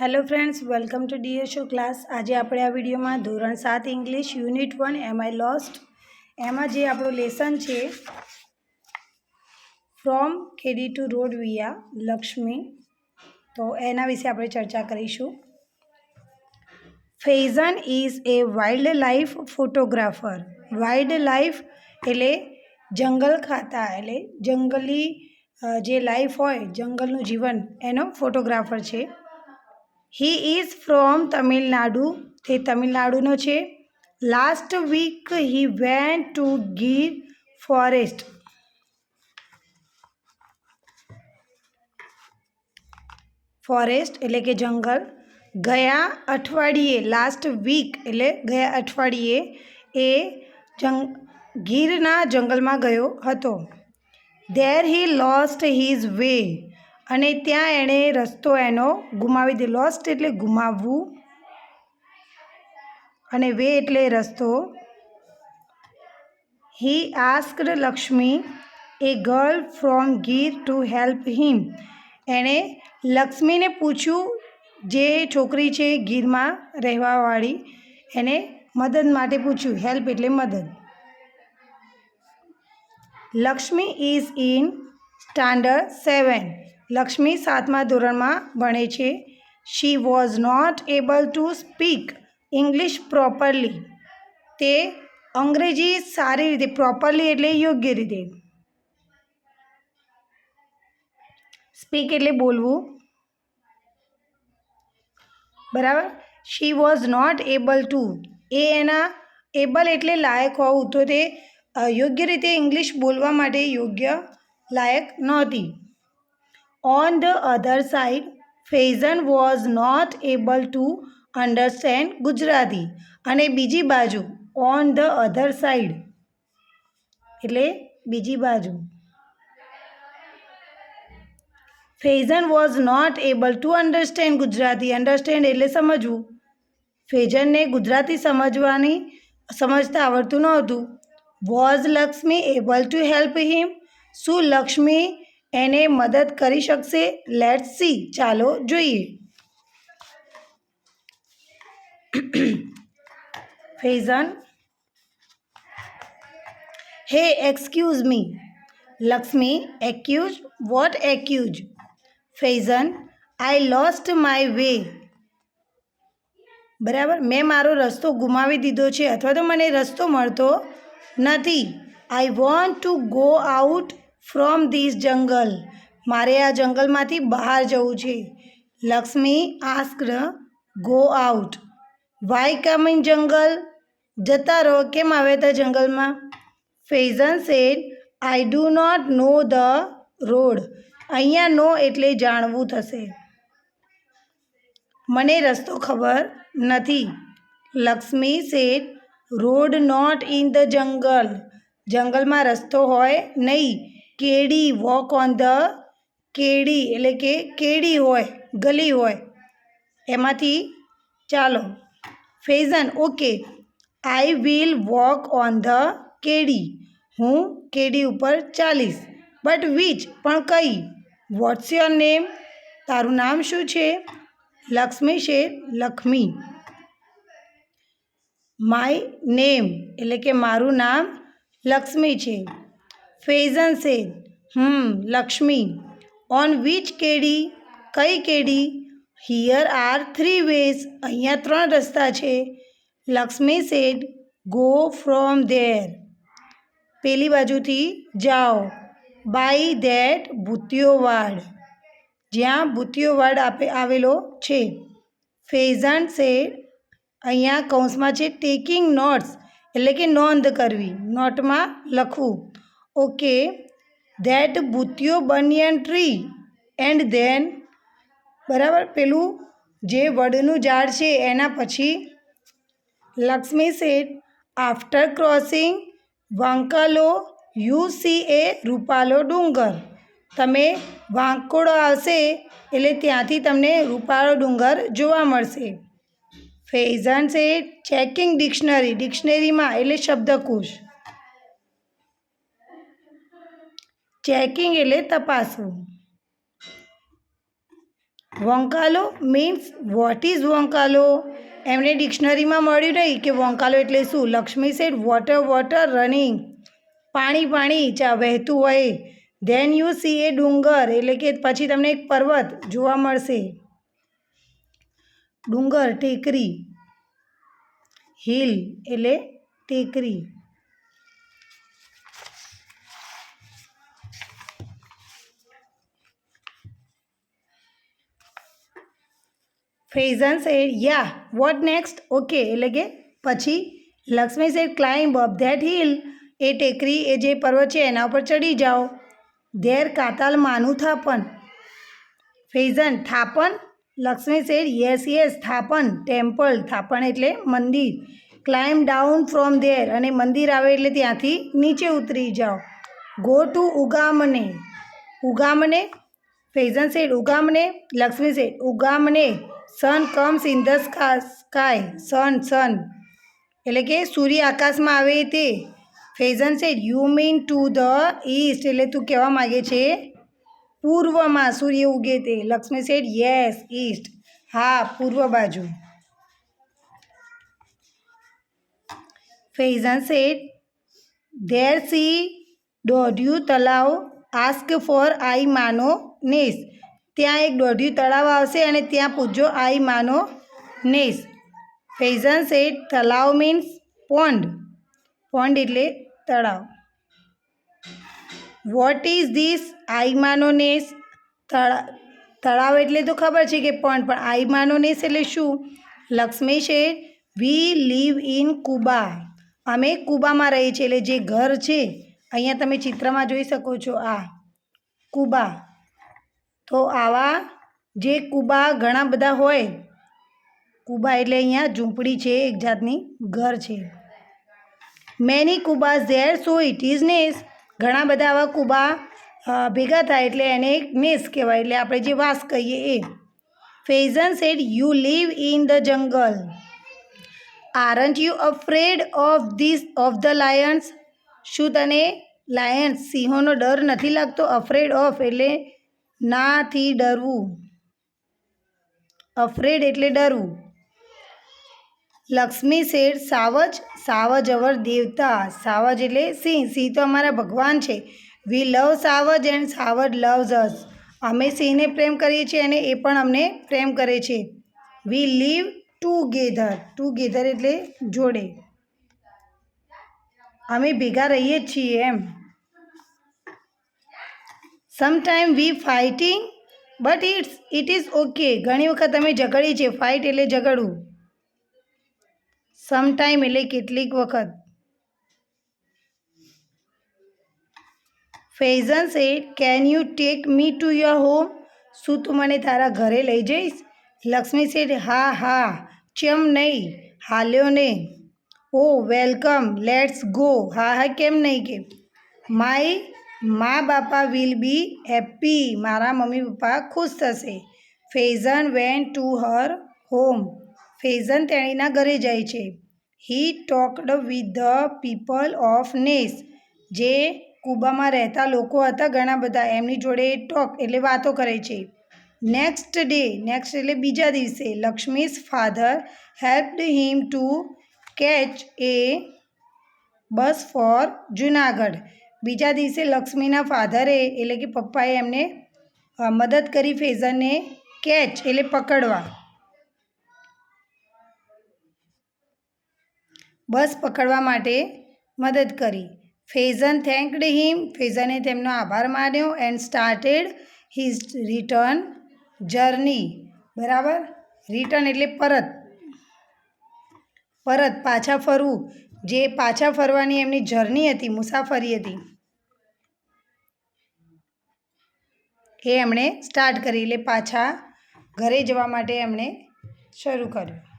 Hello friends welcome to DSO class આજે આપણે આ વિડીયોમાં ધોરણ સાત English unit one am I lost એમાં જે આપણું લેસન છે ફ્રોમ કેડી ટુ રોડ વિયા લક્ષ્મી તો એના વિશે આપણે ચર્ચા કરીશું. Faizan is a wildlife photographer wildlife એટલે જંગલ ખાતા, એટલે જંગલી જે લાઈફ હોય, જંગલનું જીવન, એનો ફોટોગ્રાફર છે. હી ઇઝ ફ્રોમ તમિલનાડુ તે તમિલનાડુનો છે. Last week he went to Gir forest forest એટલે કે જંગલ. ગયા અઠવાડિયે લાસ્ટ વીક એટલે ગયા અઠવાડિયે એ જંગ, ગીરના જંગલમાં ગયો હતો. There he lost his way અને ત્યાં એણે રસ્તો એનો ગુમાવી દે લોસ્ટ એટલે ગુમાવવું. અને વે એટલે રસ્તો. He asked Lakshmi a girl from Gir to help him એણે લક્ષ્મીને પૂછ્યું, જે છોકરી છે ગીરમાં રહેવાવાળી? એને મદદ માટે પૂછ્યું હેલ્પ એટલે મદદ. Lakshmi is in standard seven Lakshmi સાતમા ધોરણમાં ભણે છે. She was not able to speak English properly તે અંગ્રેજી સારી રીતે પ્રોપરલી એટલે યોગ્ય રીતે. સ્પીક એટલે બોલવું. બરાબર? She was not able to એ એના એબલ એટલે લાયક હોવું. તો તે યોગ્ય રીતે ઇંગ્લિશ બોલવા માટે યોગ્ય લાયક નહોતી. On the other side, Faizan was not able to understand Gujarati અને બીજી બાજુ ઓન ધ અધર સાઈડ એટલે બીજી બાજુ. Faizan was not able to understand Gujarati understand એટલે સમજવું. ફેઝનને ગુજરાતી સમજવાની સમજતા આવડતું નહોતું. Was Lakshmi able to help him શું લક્ષ્મી એને મદદ કરી શકશે? લેટ સી ચાલો જોઈએ. Faizan? Hey excuse me Lakshmi excuse what excuse Faizan I lost my way બરાબર? મેં મારો રસ્તો ગુમાવી દીધો છે, અથવા તો મને રસ્તો મળતો નથી. I want to go out from this jungle. મારે આ જંગલમાંથી બહાર જવું છે. Laxmi asked go out. Why come in jungle? જતા રહો, કેમ આવે હતા જંગલમાં? Faizan said, I do not know the road. અહીંયા નો એટલે જાણવું થશે. મને રસ્તો ખબર નથી. Laxmi said, road not in the jungle. જંગલમાં રસ્તો હોય નહીં. Kedi walk on the kedi એટલે કે કેડી હોય, ગલી હોય. એમાંથી ચાલો. Faizan, okay. I will walk on the kedi. હું કેડી ઉપર ચાલીશ. બટ વિચ પણ કઈ? વોટ્સ યોર નેમ તારું નામ શું છે? લક્ષ્મી છે, લક્ષ્મી. માય નેમ એટલે કે મારું નામ લક્ષ્મી છે. ફેઝન છે હમ, લક્ષ્મી. ઓન વિચ કેડી, કઈ કેડી? હિયર આર થ્રી વેઝ, અહીંયા ત્રણ રસ્તા છે. Lakshmi said, go from there. પેલી બાજુથી જાઓ. By that Bhutiyovad. જ્યાં ભૂતિયોવાડ આપે, આવેલો છે. ફેઝન્ટ સેડ, અહીંયા કૌંસમાં છે ટેકિંગ નોટ્સ. એટલે કે નોંધ કરવી, નોટમાં લખવું. Okay, that Bhutiyo banyan tree and then, બરાબર, પેલું જે વડનું ઝાડ છે એના પછી, Lakshmi said, after crossing, Vankalo, you see a, Rupalo Dungar. તમે વાંકોડો આવશે એટલે ત્યાંથી તમને રૂપાળો ડુંગર જોવા મળશે. ફેઝન છે ચેકિંગ ડિક્શનરી, ડિક્શનરીમાં એટલે શબ્દકોશ. ચેકિંગ એટલે તપાસવું. Vonkalo means what is Vonkalo? એમને ડિક્શનરીમાં મળ્યું નહીં કે વોંકાલો એટલે શું? Lakshmi said water water running પાણી પાણી, ચા વહેતું હોય. ધેન યુ સી એ ડુંગર, એટલે કે પછી તમને એક પર્વત જોવા મળશે. ડુંગર, ટેકરી. હિલ એટલે ટેકરી. Faizan said ya what next okay. એટલે કે, પછી Lakshmi said climb up that hill એ ટેકરી, એ જે પર્વત છે, એના ઉપર ચડી જાઓ. ધેર કાતાલ માનું thapan. Faizan thapan? Lakshmi said yes yes thapan temple thapan એટલે મંદિર. ક્લાઇમ્બ ડાઉન ફ્રોમ ધેર અને મંદિર આવે એટલે ત્યાંથી નીચે ઉતરી જાઓ. ગો ટુ ઉગામને. ઉગામને? ફેઝન સેડ ઉગામને. Lakshmi said ઉગામને. Sun comes in the sky sun sun એટલે કે સૂર્ય આકાશમાં આવે તે. ફેઝન છે you mean to the east એટલે તું કહેવા માગે છે, પૂર્વમાં સૂર્ય ઉગે તે. લક્ષ્મી સેડ યસ ઈસ્ટ હા, પૂર્વ બાજુ. Faizan said there see Dodhiyu Talav ask for Aai Mano Nes ત્યાં એક દોઢિયું તળાવ આવશે અને ત્યાં પૂજો Aai Mano Nes. Faizan said talav means pond. Pond એટલે તળાવ. What is this Aaimano Nes? તળા, તળાવ એટલે તો ખબર છે કે પોન્ડ, પણ આઈમાનો નેસ એટલે શું? લક્ષ્મી છે વી લીવ ઇન કુબા. અમે કુબામાં રહીએ છીએ એટલે જે ઘર છે, અહીંયા તમે ચિત્રમાં જોઈ શકો છો આ. કુબા. તો આવા જે કુબા ઘણા બધા હોય, કુબા એટલે અહીંયા ઝૂંપડી છે, એક જાતની ઘર છે. મેની કુબા ઝેર સો ઇટ ઇઝ નેસ ઘણા બધા આવા કુબા ભેગા થાય એટલે એને એક નેસ કહેવાય, એટલે આપણે જે વાસ કહીએ એ. Faizan said you live in the jungle aren't you afraid of this of the lions શું તને લાયન્સ સિંહોનો ડર નથી લાગતો? અફ્રેડ ઓફ એટલે નાથી ડરવું. અફ્રેડ એટલે ડરવું. લક્ષ્મી શેર સાવજ સાવજ અવર દેવતા. સાવજ એટલે સિંહ. સિંહ તો અમારા ભગવાન છે. વી લવ સાવજ એન્ડ સાવજ લવ્સ અસ અમે સિંહને પ્રેમ કરીએ છીએ અને એ પણ અમને પ્રેમ કરે છે. વી લીવ ટુગેધર ટુગેધર એટલે જોડે. અમે ભેગા રહીએ જ છીએ એમ. Sometime we fighting but it's it is okay ઘણી વખત અમે ઝઘડીએ છે ફાઇટ એટલે ઝઘડવું. સમટાઈમ એટલે કેટલીક વખત. Faizan said can you take me to your home શું તું મને તારા ઘરે લઈ જઈશ? લક્ષ્મી સેડ હા હા, ચમ નહીં, હાલ્યો ને ઓ વેલકમ લેટ્સ ગો હા હા, કેમ નહીં કે? My ma bapa will be happy મારા મમ્મી પપ્પા ખુશ થશે. Faizan went to her home Faizan તેણીના ઘરે જાય છે. He talked with the people of nes જે કુબામાં રહેતા લોકો હતા ઘણા બધા. એમની જોડે ટોક એટલે વાતો કરે છે. નેક્સ્ટ ડે નેક્સ્ટ એટલે બીજા દિવસે Lakshmi's father helped him to catch a bus for Junagadh બીજા દિવસે લક્ષ્મીના ફાધરે એટલે કે પપ્પાએ એમને મદદ કરી ફેઝરને કેચ એટલે પકડવા. બસ પકડવા માટે મદદ કરી. ફેઝન થેન્કડ હિમ, ફેઝને તેમનો આભાર માન્યો and started his return journey. બરાબર? રિટર્ન એટલે પરત. પરત પાછા ફરવું. જે પાછા ફરવાની એમની જર્ની હતી, મુસાફરી હતી, એ એમણે સ્ટાર્ટ કરી, એટલે પાછા ઘરે જવા માટે એમણે શરૂ કર્યું.